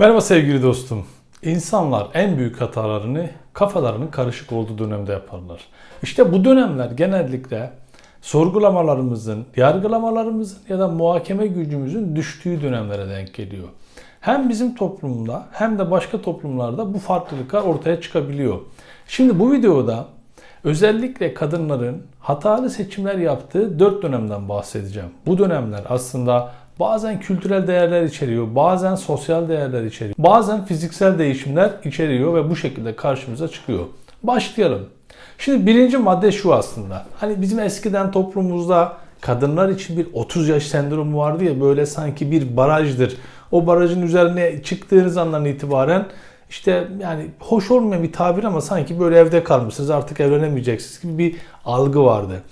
Merhaba sevgili dostum. İnsanlar en büyük hatalarını kafalarının karışık olduğu dönemde yaparlar. İşte bu dönemler genellikle sorgulamalarımızın, yargılamalarımızın ya da muhakeme gücümüzün düştüğü dönemlere denk geliyor. Hem bizim toplumda hem de başka toplumlarda bu farklılıklar ortaya çıkabiliyor. Şimdi bu videoda özellikle kadınların hatalı seçimler yaptığı dört dönemden bahsedeceğim. Bu dönemler aslında bazen kültürel değerler içeriyor, bazen sosyal değerler içeriyor, bazen fiziksel değişimler içeriyor ve bu şekilde karşımıza çıkıyor. Başlayalım. Şimdi birinci madde şu aslında. Hani bizim eskiden toplumumuzda kadınlar için bir 30 yaş sendromu vardı ya böyle sanki bir barajdır. O barajın üzerine çıktığınız andan itibaren işte yani hoş olmayan bir tabir ama sanki böyle evde kalmışsınız artık evlenemeyeceksiniz gibi bir algı vardı.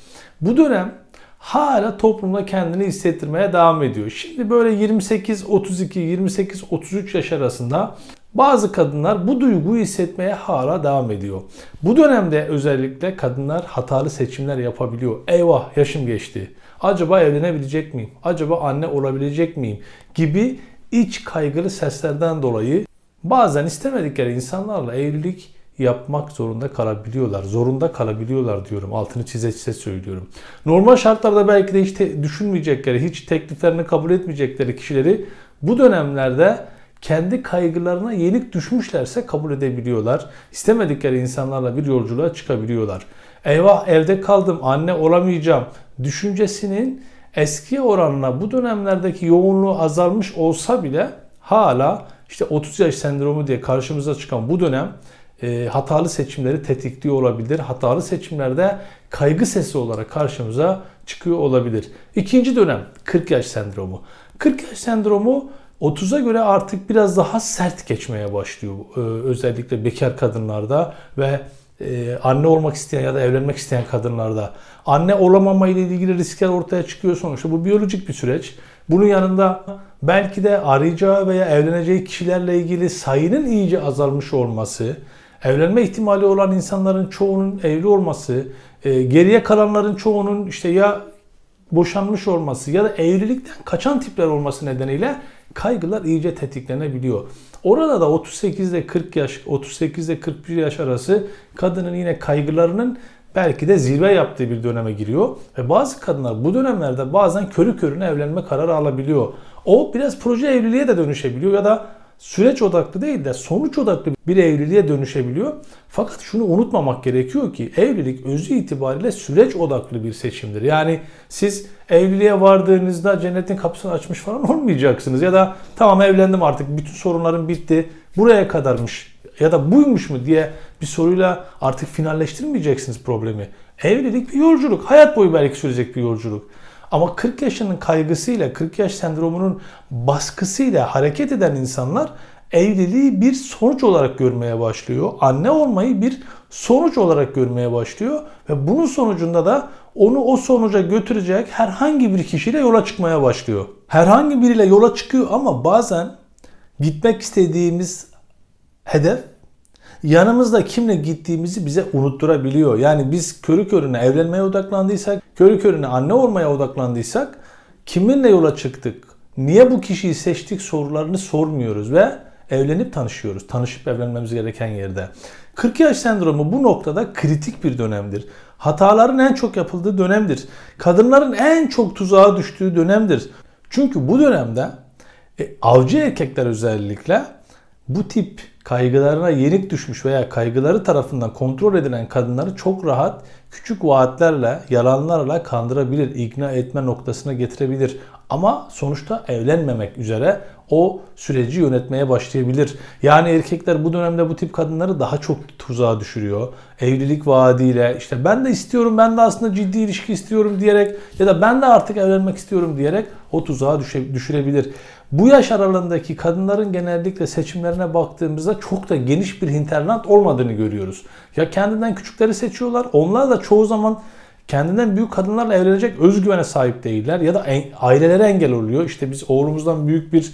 Bu dönem hala toplumda kendini hissettirmeye devam ediyor. Şimdi böyle 28 32 28 33 yaş arasında bazı kadınlar bu duyguyu hissetmeye hala devam ediyor. Bu dönemde özellikle kadınlar hatalı seçimler yapabiliyor. Eyvah yaşım geçti. Acaba evlenebilecek miyim? Acaba anne olabilecek miyim? Gibi iç kaygılı seslerden dolayı bazen istemedikleri insanlarla evlilik yapmak zorunda kalabiliyorlar. Zorunda kalabiliyorlar diyorum. Altını çize çize söylüyorum. Normal şartlarda belki de hiç te- düşünmeyecekleri, hiç tekliflerini kabul etmeyecekleri kişileri bu dönemlerde kendi kaygılarına yenik düşmüşlerse kabul edebiliyorlar. İstemedikleri insanlarla bir yolculuğa çıkabiliyorlar. Eyvah evde kaldım, anne olamayacağım düşüncesinin eski oranla bu dönemlerdeki yoğunluğu azalmış olsa bile hala işte 30 yaş sendromu diye karşımıza çıkan bu dönem e, hatalı seçimleri tetikliyor olabilir. Hatalı seçimlerde kaygı sesi olarak karşımıza çıkıyor olabilir. İkinci dönem 40 yaş sendromu. 40 yaş sendromu 30'a göre artık biraz daha sert geçmeye başlıyor. Ee, özellikle bekar kadınlarda ve e, anne olmak isteyen ya da evlenmek isteyen kadınlarda. Anne olamama ile ilgili riskler ortaya çıkıyor sonuçta. Bu biyolojik bir süreç. Bunun yanında belki de arayacağı veya evleneceği kişilerle ilgili sayının iyice azalmış olması, evlenme ihtimali olan insanların çoğunun evli olması, e, geriye kalanların çoğunun işte ya boşanmış olması ya da evlilikten kaçan tipler olması nedeniyle kaygılar iyice tetiklenebiliyor. Orada da 38 ile 40 yaş, 38 ile 41 yaş arası kadının yine kaygılarının belki de zirve yaptığı bir döneme giriyor. Ve bazı kadınlar bu dönemlerde bazen körü körüne evlenme kararı alabiliyor. O biraz proje evliliğe de dönüşebiliyor ya da süreç odaklı değil de sonuç odaklı bir evliliğe dönüşebiliyor. Fakat şunu unutmamak gerekiyor ki evlilik özü itibariyle süreç odaklı bir seçimdir. Yani siz evliliğe vardığınızda cennetin kapısını açmış falan olmayacaksınız. Ya da tamam evlendim artık bütün sorunlarım bitti buraya kadarmış ya da buymuş mu diye bir soruyla artık finalleştirmeyeceksiniz problemi. Evlilik bir yolculuk. Hayat boyu belki sürecek bir yolculuk. Ama 40 yaşının kaygısıyla, 40 yaş sendromunun baskısıyla hareket eden insanlar evliliği bir sonuç olarak görmeye başlıyor. Anne olmayı bir sonuç olarak görmeye başlıyor ve bunun sonucunda da onu o sonuca götürecek herhangi bir kişiyle yola çıkmaya başlıyor. Herhangi biriyle yola çıkıyor ama bazen gitmek istediğimiz hedef yanımızda kimle gittiğimizi bize unutturabiliyor. Yani biz körü körüne evlenmeye odaklandıysak, körü körüne anne olmaya odaklandıysak kiminle yola çıktık, niye bu kişiyi seçtik sorularını sormuyoruz ve evlenip tanışıyoruz. Tanışıp evlenmemiz gereken yerde. 40 yaş sendromu bu noktada kritik bir dönemdir. Hataların en çok yapıldığı dönemdir. Kadınların en çok tuzağa düştüğü dönemdir. Çünkü bu dönemde e, avcı erkekler özellikle bu tip kaygılarına yenik düşmüş veya kaygıları tarafından kontrol edilen kadınları çok rahat küçük vaatlerle, yalanlarla kandırabilir, ikna etme noktasına getirebilir. Ama sonuçta evlenmemek üzere o süreci yönetmeye başlayabilir. Yani erkekler bu dönemde bu tip kadınları daha çok tuzağa düşürüyor. Evlilik vaadiyle işte ben de istiyorum, ben de aslında ciddi ilişki istiyorum diyerek ya da ben de artık evlenmek istiyorum diyerek o tuzağa düşürebilir. Bu yaş aralığındaki kadınların genellikle seçimlerine baktığımızda çok da geniş bir hinterland olmadığını görüyoruz. Ya kendinden küçükleri seçiyorlar. Onlar da çoğu zaman kendinden büyük kadınlarla evlenecek özgüvene sahip değiller ya da en, ailelere engel oluyor. İşte biz oğlumuzdan büyük bir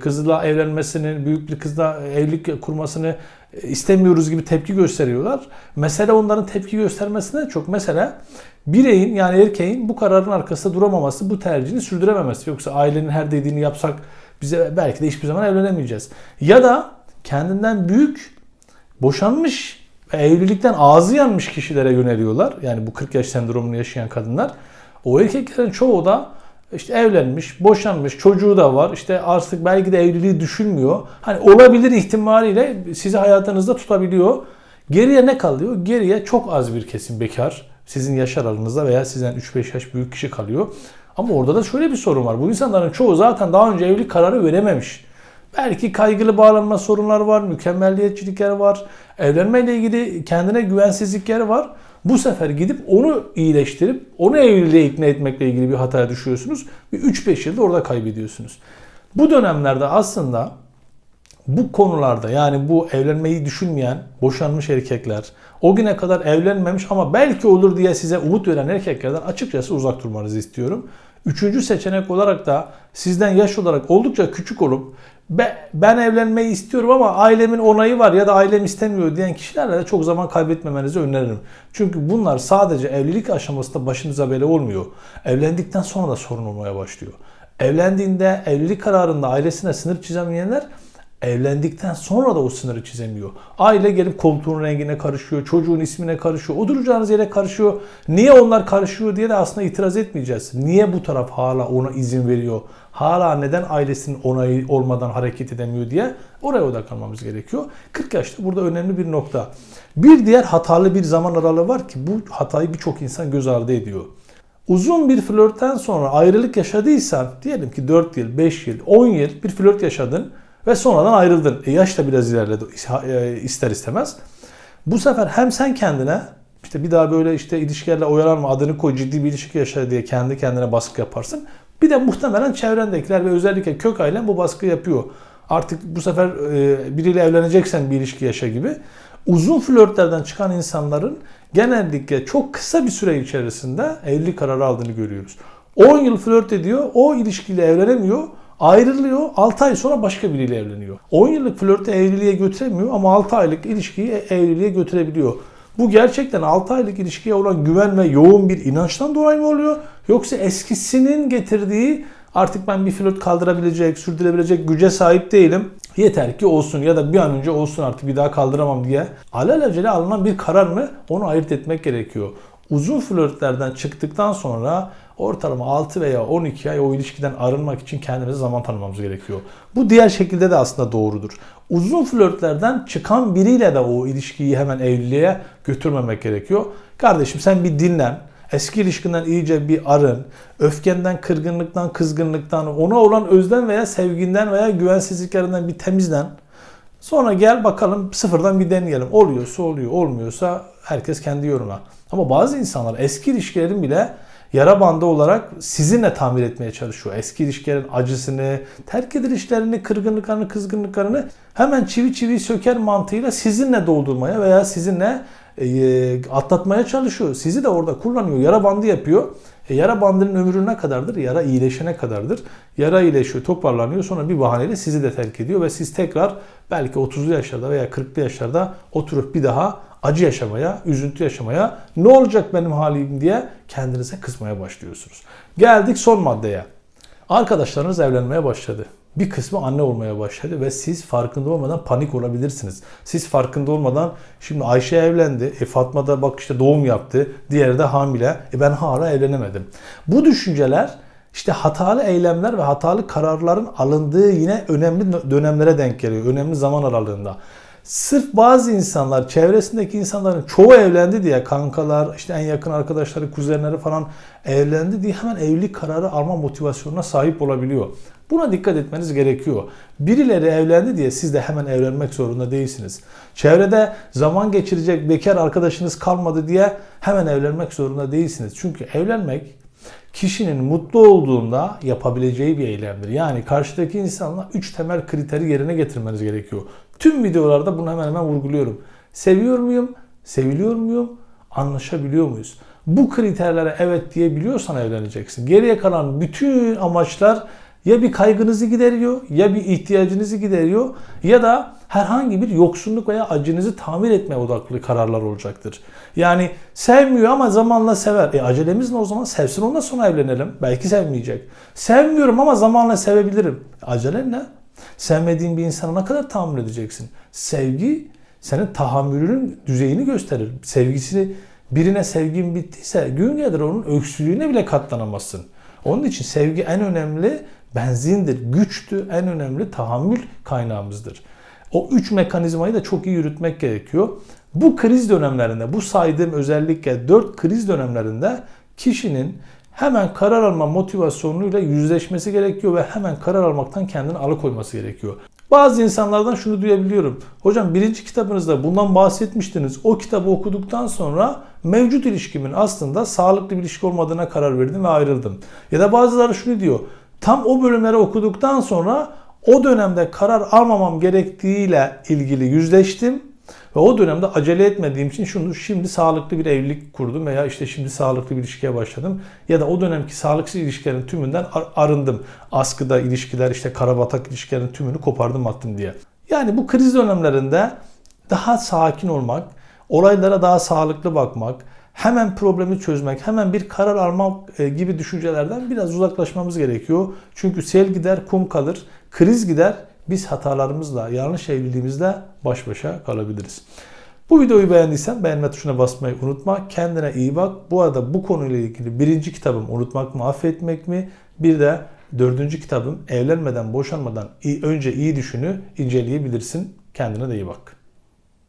kızla evlenmesini, büyük bir kızla evlilik kurmasını e, istemiyoruz gibi tepki gösteriyorlar. Mesele onların tepki göstermesinden çok mesele bireyin yani erkeğin bu kararın arkasında duramaması, bu tercihini sürdürememesi. Yoksa ailenin her dediğini yapsak Bize belki de hiçbir zaman evlenemeyeceğiz. Ya da kendinden büyük boşanmış ve evlilikten ağzı yanmış kişilere yöneliyorlar. Yani bu 40 yaş sendromunu yaşayan kadınlar. O erkeklerin çoğu da işte evlenmiş, boşanmış, çocuğu da var. İşte artık belki de evliliği düşünmüyor. Hani olabilir ihtimaliyle sizi hayatınızda tutabiliyor. Geriye ne kalıyor? Geriye çok az bir kesim bekar. Sizin yaş aralığınızda veya sizden 3-5 yaş büyük kişi kalıyor. Ama orada da şöyle bir sorun var. Bu insanların çoğu zaten daha önce evlilik kararı verememiş. Belki kaygılı bağlanma sorunlar var, mükemmelliyetçilikler var, evlenmeyle ilgili kendine güvensizlikler var. Bu sefer gidip onu iyileştirip onu evliliğe ikna etmekle ilgili bir hataya düşüyorsunuz. Bir 3-5 yılda orada kaybediyorsunuz. Bu dönemlerde aslında bu konularda yani bu evlenmeyi düşünmeyen boşanmış erkekler, o güne kadar evlenmemiş ama belki olur diye size umut veren erkeklerden açıkçası uzak durmanızı istiyorum. Üçüncü seçenek olarak da sizden yaş olarak oldukça küçük olup ben evlenmeyi istiyorum ama ailemin onayı var ya da ailem istemiyor diyen kişilerle de çok zaman kaybetmemenizi öneririm. Çünkü bunlar sadece evlilik aşamasında başınıza bela olmuyor. Evlendikten sonra da sorun olmaya başlıyor. Evlendiğinde evlilik kararında ailesine sınır çizemeyenler evlendikten sonra da o sınırı çizemiyor. Aile gelip koltuğun rengine karışıyor, çocuğun ismine karışıyor, oturacağınız yere karışıyor. Niye onlar karışıyor diye de aslında itiraz etmeyeceğiz. Niye bu taraf hala ona izin veriyor? Hala neden ailesinin onayı olmadan hareket edemiyor diye oraya odaklanmamız gerekiyor. 40 yaşta burada önemli bir nokta. Bir diğer hatalı bir zaman aralığı var ki bu hatayı birçok insan göz ardı ediyor. Uzun bir flörtten sonra ayrılık yaşadıysan diyelim ki 4 yıl, 5 yıl, 10 yıl bir flört yaşadın ve sonradan ayrıldın. E yaş da biraz ilerledi e, ister istemez. Bu sefer hem sen kendine işte bir daha böyle işte ilişkilerle oyalanma adını koy ciddi bir ilişki yaşa diye kendi kendine baskı yaparsın. Bir de muhtemelen çevrendekiler ve özellikle kök ailen bu baskı yapıyor. Artık bu sefer e, biriyle evleneceksen bir ilişki yaşa gibi. Uzun flörtlerden çıkan insanların genellikle çok kısa bir süre içerisinde evlilik kararı aldığını görüyoruz. 10 yıl flört ediyor, o ilişkiyle evlenemiyor Ayrılıyor. 6 ay sonra başka biriyle evleniyor. 10 yıllık flörtü evliliğe götüremiyor ama 6 aylık ilişkiyi evliliğe götürebiliyor. Bu gerçekten 6 aylık ilişkiye olan güven ve yoğun bir inançtan dolayı mı oluyor? Yoksa eskisinin getirdiği artık ben bir flört kaldırabilecek, sürdürebilecek güce sahip değilim. Yeter ki olsun ya da bir an önce olsun artık bir daha kaldıramam diye alelacele alınan bir karar mı? Onu ayırt etmek gerekiyor. Uzun flörtlerden çıktıktan sonra ortalama 6 veya 12 ay o ilişkiden arınmak için kendimize zaman tanımamız gerekiyor. Bu diğer şekilde de aslında doğrudur. Uzun flörtlerden çıkan biriyle de o ilişkiyi hemen evliliğe götürmemek gerekiyor. Kardeşim sen bir dinlen. Eski ilişkinden iyice bir arın. Öfkenden, kırgınlıktan, kızgınlıktan, ona olan özden veya sevginden veya güvensizliklerinden bir temizlen. Sonra gel bakalım sıfırdan bir deneyelim. Oluyorsa oluyor, olmuyorsa herkes kendi yoruna. Ama bazı insanlar eski ilişkilerin bile yara bandı olarak sizinle tamir etmeye çalışıyor. Eski ilişkilerin acısını, terk edilişlerini, kırgınlıklarını, kızgınlıklarını hemen çivi çivi söker mantığıyla sizinle doldurmaya veya sizinle e, atlatmaya çalışıyor. Sizi de orada kullanıyor. Yara bandı yapıyor. E, yara bandının ömrü ne kadardır? Yara iyileşene kadardır. Yara iyileşiyor, toparlanıyor. Sonra bir bahaneyle sizi de terk ediyor ve siz tekrar belki 30'lu yaşlarda veya 40'lı yaşlarda oturup bir daha acı yaşamaya, üzüntü yaşamaya, ne olacak benim halim diye kendinize kızmaya başlıyorsunuz. Geldik son maddeye. Arkadaşlarınız evlenmeye başladı. Bir kısmı anne olmaya başladı ve siz farkında olmadan panik olabilirsiniz. Siz farkında olmadan şimdi Ayşe evlendi, e Fatma da bak işte doğum yaptı, diğeri de hamile, e ben hala evlenemedim. Bu düşünceler işte hatalı eylemler ve hatalı kararların alındığı yine önemli dönemlere denk geliyor. Önemli zaman aralığında. Sırf bazı insanlar, çevresindeki insanların çoğu evlendi diye kankalar, işte en yakın arkadaşları, kuzenleri falan evlendi diye hemen evlilik kararı alma motivasyonuna sahip olabiliyor. Buna dikkat etmeniz gerekiyor. Birileri evlendi diye siz de hemen evlenmek zorunda değilsiniz. Çevrede zaman geçirecek bekar arkadaşınız kalmadı diye hemen evlenmek zorunda değilsiniz. Çünkü evlenmek kişinin mutlu olduğunda yapabileceği bir eylemdir. Yani karşıdaki insanla 3 temel kriteri yerine getirmeniz gerekiyor. Tüm videolarda bunu hemen hemen vurguluyorum. Seviyor muyum? Seviliyor muyum? Anlaşabiliyor muyuz? Bu kriterlere evet diyebiliyorsan evleneceksin. Geriye kalan bütün amaçlar ya bir kaygınızı gideriyor ya bir ihtiyacınızı gideriyor ya da herhangi bir yoksunluk veya acınızı tamir etmeye odaklı kararlar olacaktır. Yani sevmiyor ama zamanla sever. E acelemiz ne o zaman? Sevsin ondan sonra evlenelim. Belki sevmeyecek. Sevmiyorum ama zamanla sevebilirim. E, acelen ne? Sevmediğin bir insana ne kadar tahammül edeceksin? Sevgi senin tahammülünün düzeyini gösterir. Sevgisini birine sevgin bittiyse gün gelir onun öksürüğüne bile katlanamazsın. Onun için sevgi en önemli benzindir, güçtü, en önemli tahammül kaynağımızdır. O üç mekanizmayı da çok iyi yürütmek gerekiyor. Bu kriz dönemlerinde, bu saydığım özellikle dört kriz dönemlerinde kişinin hemen karar alma motivasyonuyla yüzleşmesi gerekiyor ve hemen karar almaktan kendini alıkoyması gerekiyor. Bazı insanlardan şunu duyabiliyorum. Hocam birinci kitabınızda bundan bahsetmiştiniz. O kitabı okuduktan sonra mevcut ilişkimin aslında sağlıklı bir ilişki olmadığına karar verdim ve ayrıldım. Ya da bazıları şunu diyor. Tam o bölümleri okuduktan sonra o dönemde karar almamam gerektiğiyle ilgili yüzleştim. Ve o dönemde acele etmediğim için şunu şimdi sağlıklı bir evlilik kurdum veya işte şimdi sağlıklı bir ilişkiye başladım. Ya da o dönemki sağlıksız ilişkilerin tümünden ar- arındım. Askıda ilişkiler işte karabatak ilişkilerin tümünü kopardım attım diye. Yani bu kriz dönemlerinde daha sakin olmak, olaylara daha sağlıklı bakmak, hemen problemi çözmek, hemen bir karar almak e, gibi düşüncelerden biraz uzaklaşmamız gerekiyor. Çünkü sel gider, kum kalır, kriz gider, biz hatalarımızla, yanlış evliliğimizle baş başa kalabiliriz. Bu videoyu beğendiysen beğenme tuşuna basmayı unutma. Kendine iyi bak. Bu arada bu konuyla ilgili birinci kitabım Unutmak mı Affetmek mi? Bir de dördüncü kitabım Evlenmeden Boşanmadan iyi, önce iyi düşünü inceleyebilirsin. Kendine de iyi bak.